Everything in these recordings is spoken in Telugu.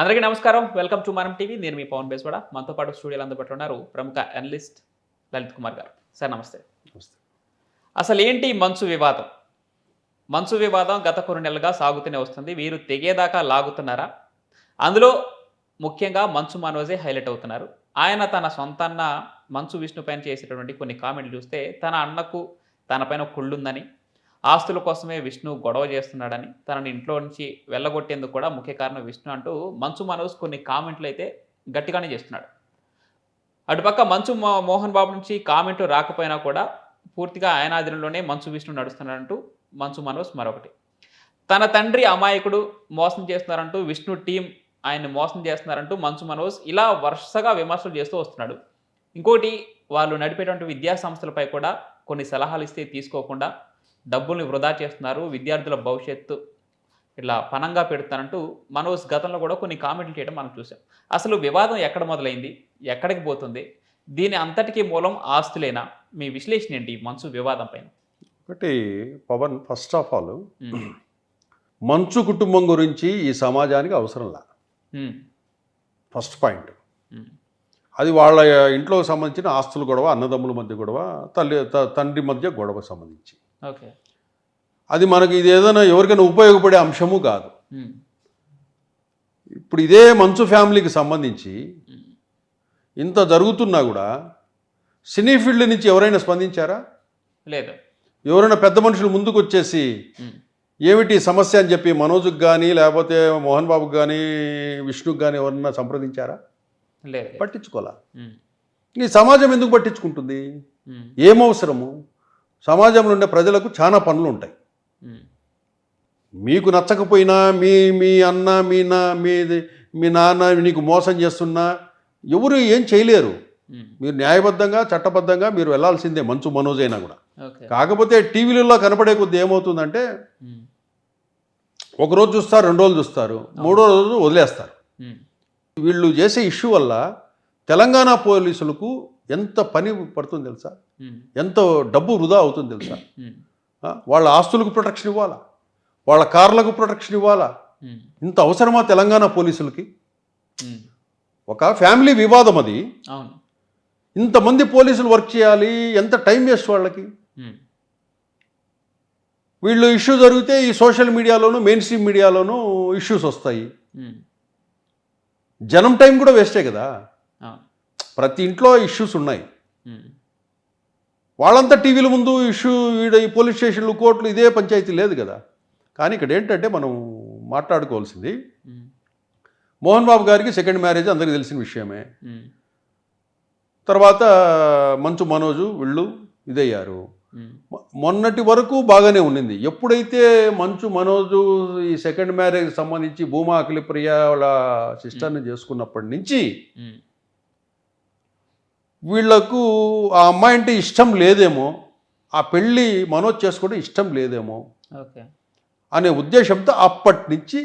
అందరికీ నమస్కారం. Welcome to Manam TV. నేను మీ పవన్ బేస్వాడ. మనతో పాటు స్టూడియోలో అందుబాటులో ఉన్నారు ప్రముఖ అనలిస్ట్ లలిత్ కుమార్ గారు. సార్ నమస్తే. నమస్తే. అసలు ఏంటి మంచు వివాదం? మంచు వివాదం గత కొన్ని నెలలుగా సాగుతూనే వస్తుంది. వీరు తెగేదాకా లాగుతున్నారా? అందులో ముఖ్యంగా మంచు మనోజే హైలైట్ అవుతున్నారు. ఆయన తన సొంతాన్న మంచు విష్ణు పైన చేసేటటువంటి కొన్ని కామెంట్లు చూస్తే తన అన్నకు తన పైన కుళ్ళుందని ఆస్తుల కోసమే విష్ణు గొడవ చేస్తున్నాడని తనని ఇంట్లో నుంచి వెళ్ళగొట్టేందుకు కూడా ముఖ్య కారణం విష్ణు అంటూ మంచు మనోజ్ కొన్ని కామెంట్లు అయితే గట్టిగానే చేస్తున్నాడు. అటుపక్క మంచు మో- మోహన్ బాబు నుంచి కామెంట్ రాకపోయినా కూడా పూర్తిగా ఆయన ఆధీనంలోనే మంచు విష్ణు నడుస్తున్నాడంటూ మంచు మనోజ్ మరొకటి. తన తండ్రి అమాయకుడు మోసం చేస్తున్నారంటూ విష్ణు టీం ఆయన్ని మోసం చేస్తున్నారంటూ మంచు మనోజ్ ఇలా వరుసగా విమర్శలు చేస్తూ వస్తున్నాడు. ఇంకోటి వాళ్ళు నడిపేటువంటి విద్యా సంస్థలపై కూడా కొన్ని సలహాలు ఇస్తే తీసుకోకుండా డబ్బుల్ని వృధా చేస్తున్నారు విద్యార్థుల భవిష్యత్తు ఇట్లా పనంగా పెడుతున్నారంటూ మనోజ్ గతంలో కూడా కొన్ని కామెంట్లు చేయడం మనం చూసాం. అసలు వివాదం ఎక్కడ మొదలైంది? ఎక్కడికి పోతుంది? దీని అంతటికీ మూలం ఆస్తులేనా? మీ విశ్లేషణ ఏంటి మంచు వివాదం పైన? ఒకటి పవన్ ఫస్ట్ ఆఫ్ ఆల్ మంచు కుటుంబం గురించి ఈ సమాజానికి అవసరంలా ఫస్ట్ పాయింట్ అది వాళ్ళ ఇంట్లో సంబంధించిన ఆస్తుల గొడవ అన్నదమ్ముల మధ్య గొడవ తల్లి తండ్రి మధ్య గొడవ సంబంధించి. ఓకే. అది మనకి ఇది ఏదైనా ఎవరికైనా ఉపయోగపడే అంశము కాదు. ఇప్పుడు ఇదే మంచు ఫ్యామిలీకి సంబంధించి ఇంత జరుగుతున్నా కూడా సినీ ఫీల్డ్ నుంచి ఎవరైనా స్పందించారా? లేదు. ఎవరైనా పెద్ద మనుషులు ముందుకు వచ్చేసి ఏమిటి సమస్య అని చెప్పి మనోజ్కి కానీ లేకపోతే మోహన్ బాబుకి కానీ విష్ణుకి కానీ ఎవరన్నా సంప్రదించారా? లేదు. పట్టించుకోవాలా? ఈ సమాజం ఎందుకు పట్టించుకుంటుంది? ఏమవసరము సమాజంలో ఉండే ప్రజలకు చాలా పనులు ఉంటాయి. మీకు నచ్చకపోయినా మీ మీ అన్న మీ నా మీ మీ నాన్న నీకు మోసం చేస్తున్నా ఎవరు ఏం చేయలేరు. మీరు న్యాయబద్ధంగా చట్టబద్ధంగా మీరు వెళ్ళాల్సిందే మంచు మనోజ్ అయినా కూడా. కాకపోతే టీవీలలో కనపడే కొద్ది ఏమవుతుందంటే ఒక రోజు చూస్తారు రెండు రోజులు చూస్తారు మూడో రోజు వదిలేస్తారు. వీళ్ళు చేసే ఇష్యూ వల్ల తెలంగాణ పోలీసులకు ఎంత పని పడుతుంది తెలుసా? ఎంత డబ్బు వృధా అవుతుంది తెలుసా? వాళ్ళ ఆస్తులకు ప్రొటెక్షన్ ఇవ్వాలా? వాళ్ళ కార్లకు ప్రొటెక్షన్ ఇవ్వాలా? ఇంత అవసరమా తెలంగాణ పోలీసులకి? ఒక ఫ్యామిలీ వివాదం అది. ఇంతమంది పోలీసులు వర్క్ చేయాలి ఎంత టైం వేస్ట్ వాళ్ళకి? వీళ్ళు ఇష్యూ జరిగితే ఈ సోషల్ మీడియాలోను మెయిన్ స్ట్రీమ్ మీడియాలోనూ ఇష్యూస్ వస్తాయి. జనం టైం కూడా వేస్టే కదా? ప్రతి ఇంట్లో ఇష్యూస్ ఉన్నాయి. వాళ్ళంతా టీవీల ముందు ఇష్యూ ఈడ ఈ పోలీస్ స్టేషన్లు కోర్టులు ఇదే పంచాయతీ లేదు కదా. కానీ ఇక్కడ ఏంటంటే మనం మాట్లాడుకోవాల్సింది మోహన్ బాబు గారికి సెకండ్ మ్యారేజ్ అందరికీ తెలిసిన విషయమే. తర్వాత మంచు మనోజు వీళ్ళు ఇదయ్యారు. మొన్నటి వరకు బాగానే ఉండింది. ఎప్పుడైతే మంచు మనోజు ఈ సెకండ్ మ్యారేజ్ సంబంధించి భూమా అఖిలప్రియ వాళ్ళ సిస్టర్ని చేసుకున్నప్పటి నుంచి వీళ్ళకు ఆ అమ్మాయి అంటే ఇష్టం లేదేమో ఆ పెళ్ళి మనోజ్ చేసుకోవడం ఇష్టం లేదేమో ఓకే. అనే ఉద్దేశంతో అప్పటి నుంచి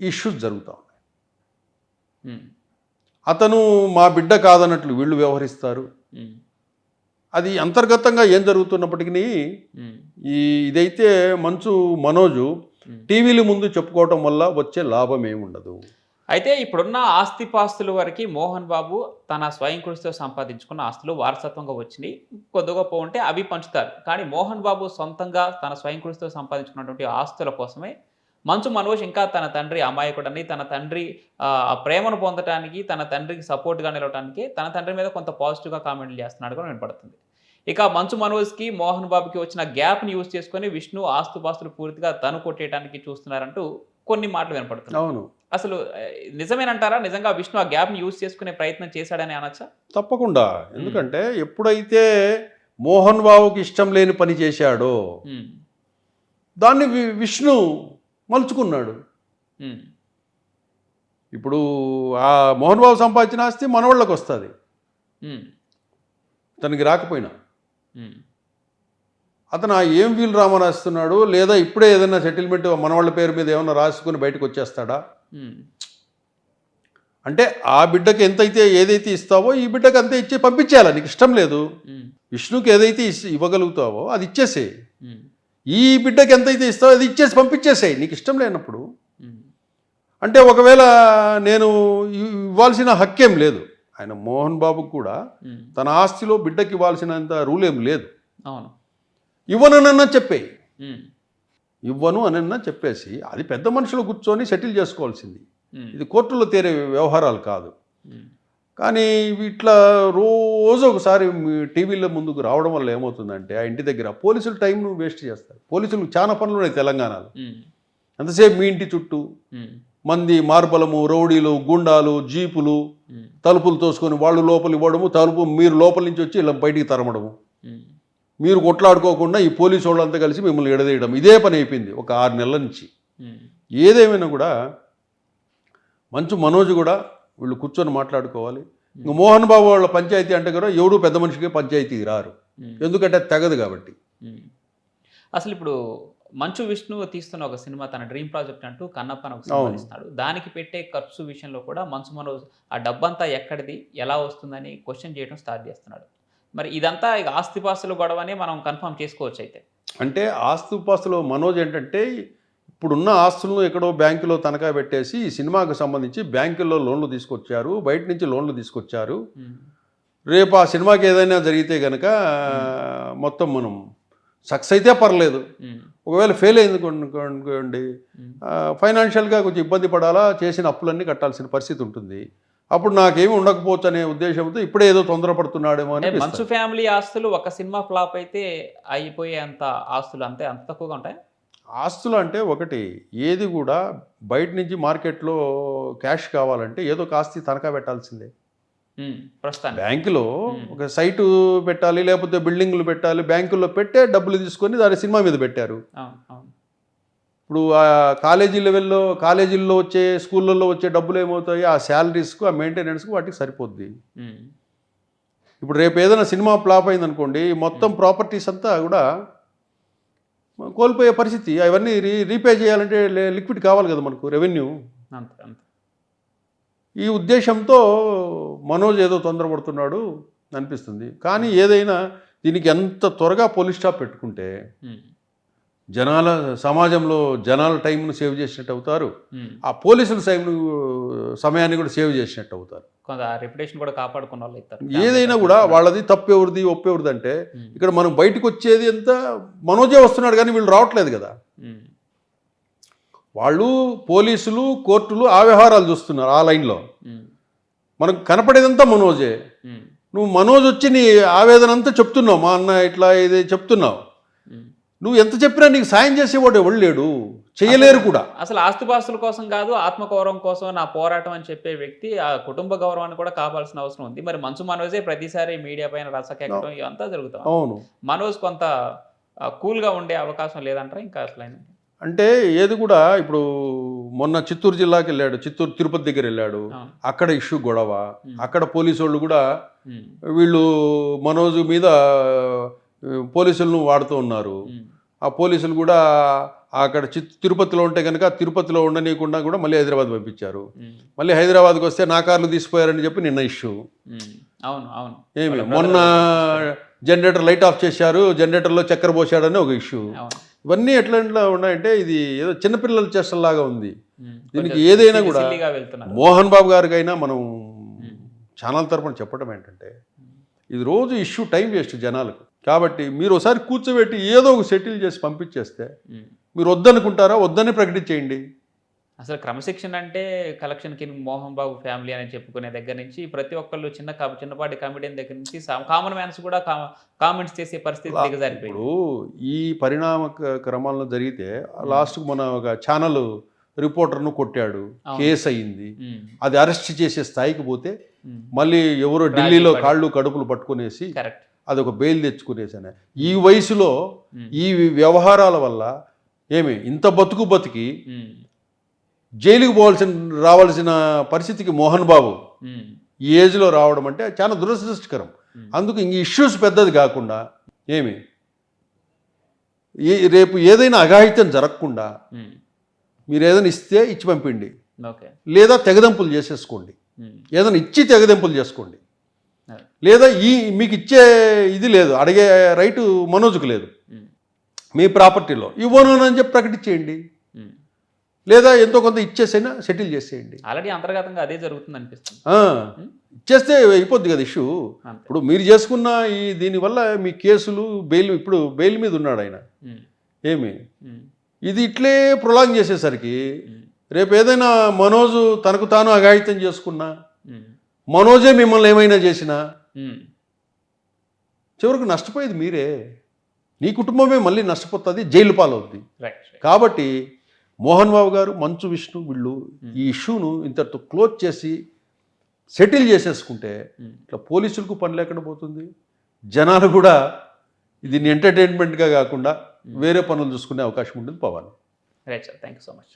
ఇష్యూస్ జరుగుతూ ఉన్నాయి. అతను మా బిడ్డ కాదన్నట్లు వీళ్ళు వ్యవహరిస్తారు. అది అంతర్గతంగా ఏం జరుగుతున్నప్పటికీ ఈ ఇదైతే మంచు మనోజు. టీవీల ముందు చెప్పుకోవటం వల్ల వచ్చే లాభం ఏముండదు. అయితే ఇప్పుడున్న ఆస్తిపాస్తుల వరకు మోహన్ బాబు తన స్వయం కృషితో సంపాదించుకున్న ఆస్తులు వారసత్వంగా వచ్చినాయి కొద్ది గొప్ప ఉంటే అవి పంచుతారు. కానీ మోహన్ బాబు సొంతంగా తన స్వయం కృషితో సంపాదించుకున్నటువంటి ఆస్తుల కోసమే మంచు మనోజ్ ఇంకా తన తండ్రి అమాయకుడని తన తండ్రి ప్రేమను పొందడానికి తన తండ్రికి సపోర్ట్గా నిలవడానికి తన తండ్రి మీద కొంత పాజిటివ్గా కామెంట్లు చేస్తున్నాడు కూడా వినపడుతుంది. ఇక మంచు మనోజ్కి మోహన్ బాబుకి వచ్చిన గ్యాప్ని యూజ్ చేసుకొని విష్ణు ఆస్తుపాస్తులు పూర్తిగా తను కొట్టేయడానికి చూస్తున్నారంటూ కొన్ని మాటలు వినపడుతున్నాయి. అవును. అసలు నిజమేనంటారా? నిజంగా విష్ణు ఆ గ్యాప్ని యూజ్ చేసుకునే ప్రయత్నం చేశాడని అనొచ్చా? తప్పకుండా. ఎందుకంటే ఎప్పుడైతే మోహన్ బాబుకి ఇష్టం లేని పని చేశాడో దాన్ని విష్ణు మలుచుకున్నాడు. ఇప్పుడు ఆ మోహన్ బాబు సంపాదించిన ఆస్తి మనవాళ్ళకి వస్తుంది. తనకి రాకపోయినా. అతను ఏం వీలు రామ రాస్తున్నాడు లేదా ఇప్పుడే ఏదైనా సెటిల్మెంట్ మనవాళ్ళ పేరు మీద ఏమైనా రాసుకుని బయటకు వచ్చేస్తాడా? అంటే ఆ బిడ్డకి ఎంతైతే ఏదైతే ఇస్తావో ఈ బిడ్డకి అంతే ఇచ్చి పంపించేయాలి. నీకు ఇష్టం లేదు. విష్ణుకి ఏదైతే ఇస్- ఇవ్వగలుగుతావో అది ఇచ్చేసేయి. ఉమ్, ఈ బిడ్డకి ఎంతైతే ఇస్తావో అది ఇచ్చేసి పంపించేసేయి. నీకు ఇష్టం లేనప్పుడు. అంటే ఒకవేళ నేను ఇవ్వాల్సిన హక్కేం లేదు. ఆయన మోహన్ బాబుకు కూడా తన ఆస్తిలో బిడ్డకి ఇవ్వాల్సినంత రూల్ ఏం లేదు. అవును. ఇవ్వనన్నా చెప్పేయి. ఇవ్వను అనన్నా చెప్పేసి అది పెద్ద మనుషులు కూర్చొని సెటిల్ చేసుకోవాల్సింది. ఇది కోర్టులో తేరే వ్యవహారాలు కాదు. కానీ ఇట్లా రోజు ఒకసారి టీవీలో ముందుకు రావడం వల్ల ఏమవుతుందంటే ఆ ఇంటి దగ్గర పోలీసులు టైంను వేస్ట్ చేస్తారు. పోలీసులు చాలా పనులు ఉన్నాయి తెలంగాణలో. ఎంతసేపు మీ ఇంటి చుట్టూ మంది మార్బలము రౌడీలు గుండాలు జీపులు తలుపులు తోసుకొని వాళ్ళు లోపల ఇవ్వడము తలుపు మీరు లోపల నుంచి వచ్చి ఇలా బయటికి తరమడము. మీరు కొట్లాడుకోకుండా ఈ పోలీసు వాళ్ళంతా కలిసి మిమ్మల్ని ఎడదీయడం. ఇదే పని అయిపోయింది ఒక ఆరు నెలల నుంచి. ఏదేమైనా కూడా మంచు మనోజ్ కూడా వీళ్ళు కూర్చొని మాట్లాడుకోవాలి. ఇంక మోహన్ బాబు వాళ్ళ పంచాయతీ అంటే కూడా ఎవడు పెద్ద మనిషికి పంచాయతీకి రారు. ఎందుకంటే తెగదు కాబట్టి. అసలు ఇప్పుడు మంచు విష్ణు తీస్తున్న ఒక సినిమా తన డ్రీమ్ ప్రాజెక్ట్ అంటూ కన్నప్పని ఒక సినిమా అవును. తీస్తున్నాడు దానికి పెట్టే ఖర్చు విషయంలో కూడా మంచు మనోజ్ ఆ డబ్బంతా ఎక్కడిది ఎలా వస్తుందని క్వశ్చన్ చేయడం స్టార్ట్ చేస్తున్నాడు. మరి ఇదంతా ఇక ఆస్తిపాస్తుల గొడవని మనం కన్ఫర్మ్ చేసుకోవచ్చు అయితే. అంటే ఆస్తుపాస్తులో మనోజ్ ఏంటంటే ఇప్పుడున్న ఆస్తులను ఎక్కడో బ్యాంకులో తనఖా పెట్టేసి ఈ సినిమాకు సంబంధించి బ్యాంకుల్లో లోన్లు తీసుకొచ్చారు బయట నుంచి లోన్లు తీసుకొచ్చారు. రేపు ఆ సినిమాకి ఏదైనా జరిగితే కనుక మొత్తం మనం సక్సెస్ అయితే పర్లేదు. ఒకవేళ ఫెయిల్ అయింది అనుకో- అనుకోండి ఫైనాన్షియల్గా కొంచెం ఇబ్బంది పడాలా చేసిన అప్పులన్నీ కట్టాల్సిన పరిస్థితి ఉంటుంది. అప్పుడు నాకేమి ఉండకపోవచ్చు అనే ఉద్దేశంతో ఇప్పుడే ఏదో తొందరపడుతున్నాడేమో అని మంచు. ఫ్యామిలీ ఆస్తులు ఒక సినిమా ఫ్లాప్ అయితే అయిపోయే అంత ఆస్తులు అంతే? అంత తక్కువగా ఉంటాయి? ఆస్తులు అంటే ఒకటి ఏది కూడా బయట నుంచి మార్కెట్లో క్యాష్ కావాలంటే ఏదో ఒక ఆస్తి తనఖా పెట్టాల్సిందే. ప్రస్తుతానికి. బ్యాంకులో. ఒక సైటు పెట్టాలి లేకపోతే బిల్డింగ్లు పెట్టాలి బ్యాంకుల్లో పెట్టే డబ్బులు తీసుకొని దాని సినిమా మీద పెట్టారు. ఇప్పుడు ఆ కాలేజీ లెవెల్లో కాలేజీల్లో వచ్చే స్కూళ్ళల్లో వచ్చే డబ్బులు ఏమవుతాయి? ఆ శాలరీస్కు ఆ మెయింటెనెన్స్కు వాటికి సరిపోద్ది. ఇప్పుడు రేపు ఏదైనా సినిమా ఫ్లాప్ అయింది అనుకోండి మొత్తం ప్రాపర్టీస్ అంతా కూడా కోల్పోయే పరిస్థితి. అవన్నీ రీ రీపే చేయాలంటే లిక్విడ్ కావాలి కదా మనకు రెవెన్యూ. ఈ ఉద్దేశంతో మనోజ్ ఏదో తొందరపడుతున్నాడు అనిపిస్తుంది. కానీ ఏదైనా దీనికి ఎంత త్వరగా పోలీస్ స్టాప్ పెట్టుకుంటే జనాల సమాజంలో జనాల టైంను సేవ్ చేసినట్టు అవుతారు. ఆ పోలీసుల టైంను సమయాన్ని కూడా సేవ్ చేసినట్టు అవుతారు. రెప్యుటేషన్ కూడా కాపాడుకున్న వాళ్ళు ఇస్తారు. ఏదైనా కూడా వాళ్ళది తప్పు ఎవరిది ఒప్పు ఎవరిది అంటే ఇక్కడ మనం బయటకు వచ్చేది ఎంత మనోజే వస్తున్నాడు కానీ వీళ్ళు రావట్లేదు కదా. వాళ్ళు పోలీసులు కోర్టులు ఆ వ్యవహారాలు చూస్తున్నారు ఆ లైన్లో. మనకు కనపడేదంతా మనోజే. నువ్వు మనోజ్ వచ్చి నీ ఆవేదన అంతా చెప్తున్నావు మా అన్న ఇట్లా ఇది చెప్తున్నావు. నువ్వు ఎంత చెప్పినా నీకు సాయం చేసేవాడు ఎవడు లేడు. చేయలేరు కూడా. అసలు ఆస్తిపాస్తుల కోసం కాదు ఆత్మగౌరవం కోసం నా పోరాటం అని చెప్పే వ్యక్తి ఆ కుటుంబ గౌరవాన్ని కూడా కాపాల్సిన అవసరం ఉంది. మరి మంచు మనోజే ప్రతిసారి మీడియా పైన రసకెక్కడం ఇవంతా జరుగుతాం అవును. మనోజ్ కొంత కూల్గా ఉండే అవకాశం లేదంటారా? ఇంకా అసలు? అంటే ఏది కూడా ఇప్పుడు మొన్న చిత్తూరు జిల్లాకి వెళ్ళాడు చిత్తూరు తిరుపతి దగ్గర వెళ్ళాడు. అక్కడ ఇష్యూ గొడవ. అక్కడ పోలీసు వాళ్ళు కూడా వీళ్ళు మనోజు మీద పోలీసులను వాడుతూ ఉన్నారు. ఆ పోలీసులు కూడా అక్కడ చిత్ తిరుపతిలో ఉంటే కనుక తిరుపతిలో ఉండనీయకుండా కూడా మళ్ళీ హైదరాబాద్ పంపించారు. మళ్ళీ హైదరాబాద్కి వస్తే నా కార్లు తీసిపోయారని చెప్పి నిన్న ఇష్యూ. అవును అవును. ఏమి? మొన్న జనరేటర్ లైట్ ఆఫ్ చేశారు జనరేటర్లో చక్కెర పోసాడని ఒక ఇష్యూ. ఇవన్నీ ఎట్లా ఎట్లా ఉన్నాయంటే ఇది ఏదో చిన్నపిల్లల చేష్టలాగా ఉంది. దీనికి ఏదైనా కూడా మోహన్ బాబు గారికైనా మనం ఛానల్ తరపున చెప్పడం ఏంటంటే ఇది రోజు ఇష్యూ టైం వేస్ట్ జనాలకు. కాబట్టి మీరు ఒకసారి కూర్చోబెట్టి ఏదో ఒక సెటిల్ చేసి పంపించేస్తే. మీరు వద్దనుకుంటారా? వద్దని ప్రకటించేయండి అసలు క్రమశిక్షణ అంటే collection king Mohan Babu family అని చెప్పుకునే దగ్గర నుంచి ప్రతి ఒక్కళ్ళు చిన్న చిన్నపాటి కమెడియన్ దగ్గర నుంచి కామన్ మ్యాన్స్ కూడా కామెంట్స్ చేసే పరిస్థితి దిగజారిపోయింది. ఇప్పుడు ఈ పరిణామ క- క్రమాల్లో జరిగితే లాస్ట్కు మన ఒక ఛానల్ రిపోర్టర్ను కొట్టాడు. కేసు అయింది. అది అరెస్ట్ చేసే స్థాయికి పోతే మళ్ళీ ఎవరో ఢిల్లీలో. కాళ్ళు కడుపులు పట్టుకునేసి కరెక్ట్ అది ఒక బెయిల్ తెచ్చుకునేసాను. ఈ వయసులో ఈ వ్యవహారాల వల్ల ఏమి ఇంత బతుకు బతికి జైలుకి పోవాల్సిన రావాల్సిన పరిస్థితికి మోహన్ బాబు ఈ ఏజ్లో రావడం అంటే చాలా దురదృష్టకరం. అందుకు ఇంక ఇష్యూస్ పెద్దది కాకుండా ఏమి రేపు ఏదైనా అఘాయిత్యం జరగకుండా మీరు ఏదైనా ఇస్తే ఇచ్చి పంపిండి. లేదా తెగదెంపులు చేసేసుకోండి. ఏదైనా ఇచ్చి తెగదెంపులు చేసుకోండి. లేదా ఈ మీకు ఇచ్చే ఇది లేదు అడిగే రైటు మనోజుకు లేదు. మీ ప్రాపర్టీలో. ఇవ్వను అని చెప్పి ప్రకటించేయండి. లేదా ఎంతో కొంత ఇచ్చేసైనా సెటిల్ చేసేయండి. ఆల్రెడీ అంతర్గతంగా అదే జరుగుతుంది అనిపిస్తుంది. ఇచ్చేస్తే అయిపోద్ది కదా ఇష్యూ. ఇప్పుడు మీరు చేసుకున్న ఈ దీనివల్ల మీ కేసులు బెయిల్ ఇప్పుడు బెయిల్ మీద ఉన్నాడు ఆయన. ఏమి? ఇది ఇట్లే ప్రొలాంగ్ చేసేసరికి రేపు ఏదైనా మనోజు తనకు తాను అఘాయిత్యం చేసుకున్నా మనోజే మిమ్మల్ని ఏమైనా చేసినా చివరికి నష్టపోయేది మీరే. నీ కుటుంబమే మళ్ళీ నష్టపోతుంది జైలు పాలవుద్ది. కాబట్టి మోహన్ బాబు గారు మంచు విష్ణు వీళ్ళు ఈ ఇష్యూను ఇంతటితో క్లోజ్ చేసి సెటిల్ చేసేసుకుంటే ఉమ్. ఇట్లా పోలీసులకు పని లేకుండా పోతుంది. జనాలు కూడా దీన్ని ఎంటర్టైన్మెంట్గా కాకుండా వేరే పనులు చూసుకునే అవకాశం ఉంటుంది Pawan right sir thank you so much